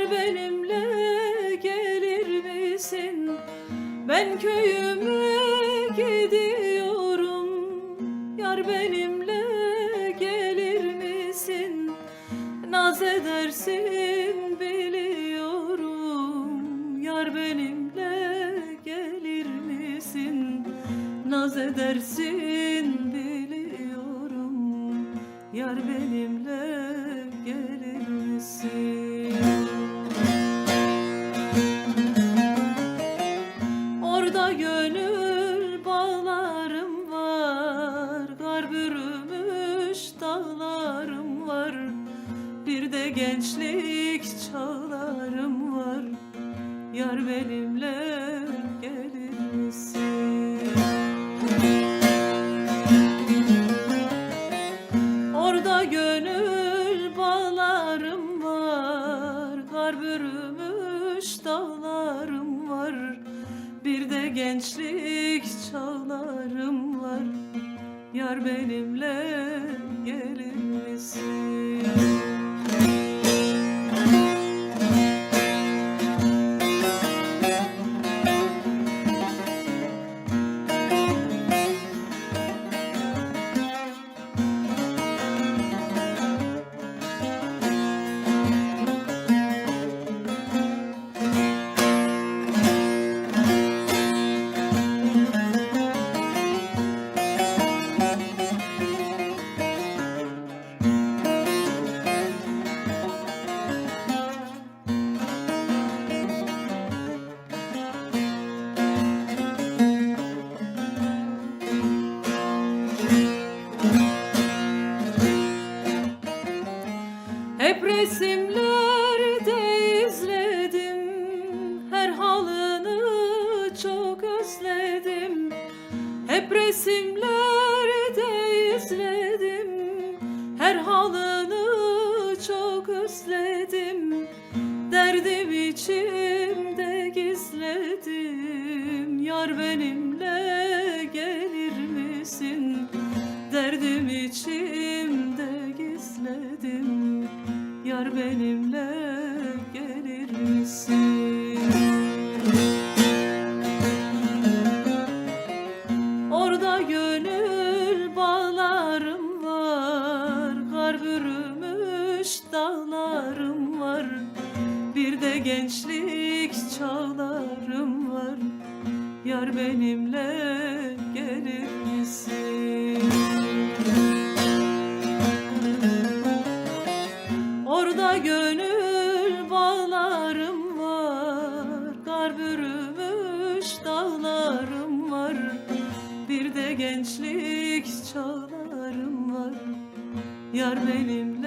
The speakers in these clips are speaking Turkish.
Yar benimle gelir misin? Ben köyüme gidiyorum Yar benimle gelir misin? Naz edersin biliyorum Yar benimle gelir misin? Naz edersin biliyorum Yar benimle Orada gönül bağlarım var Kar bürümüş dağlarım var. Bir de gençlik çağlarım var Yar benimle gençlik çağlarım var Yar benimle gelir misin? Resimlerde izledim. Her halını çok özledim. Hep resimlerde izledim. Her halını çok özledim. Derdim içimde gizledim. Yar benimle Yar benimle gelir misin? Orada gönül bağlarım var Kar bürümüş dağlarım var Bir de gençlik çağlarım var Yar benimle gençlik çağlarım var. Yar benimle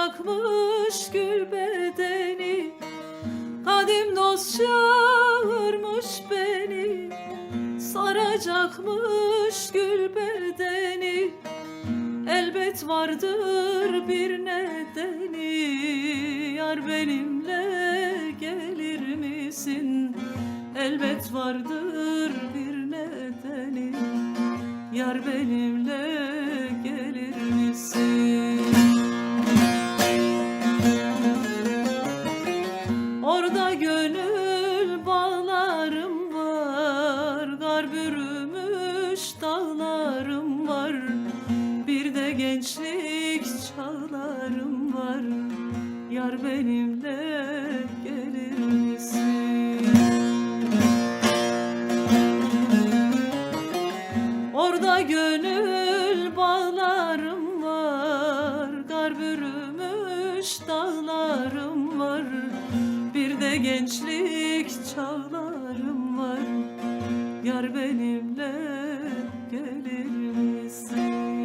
Saracakmış gül bedeni Kadim dost çağırmış beni Saracakmış gül bedeni Elbet vardır bir nedeni Yar benimle gelir misin? Elbet vardır bir nedeni Yar benimle Orada gönül bağlarım var Gar bürümüş dağlarım var. Bir de gençlik çağlarım var Yar benimle gençlik çağlarım var Yar benimle gelir misin?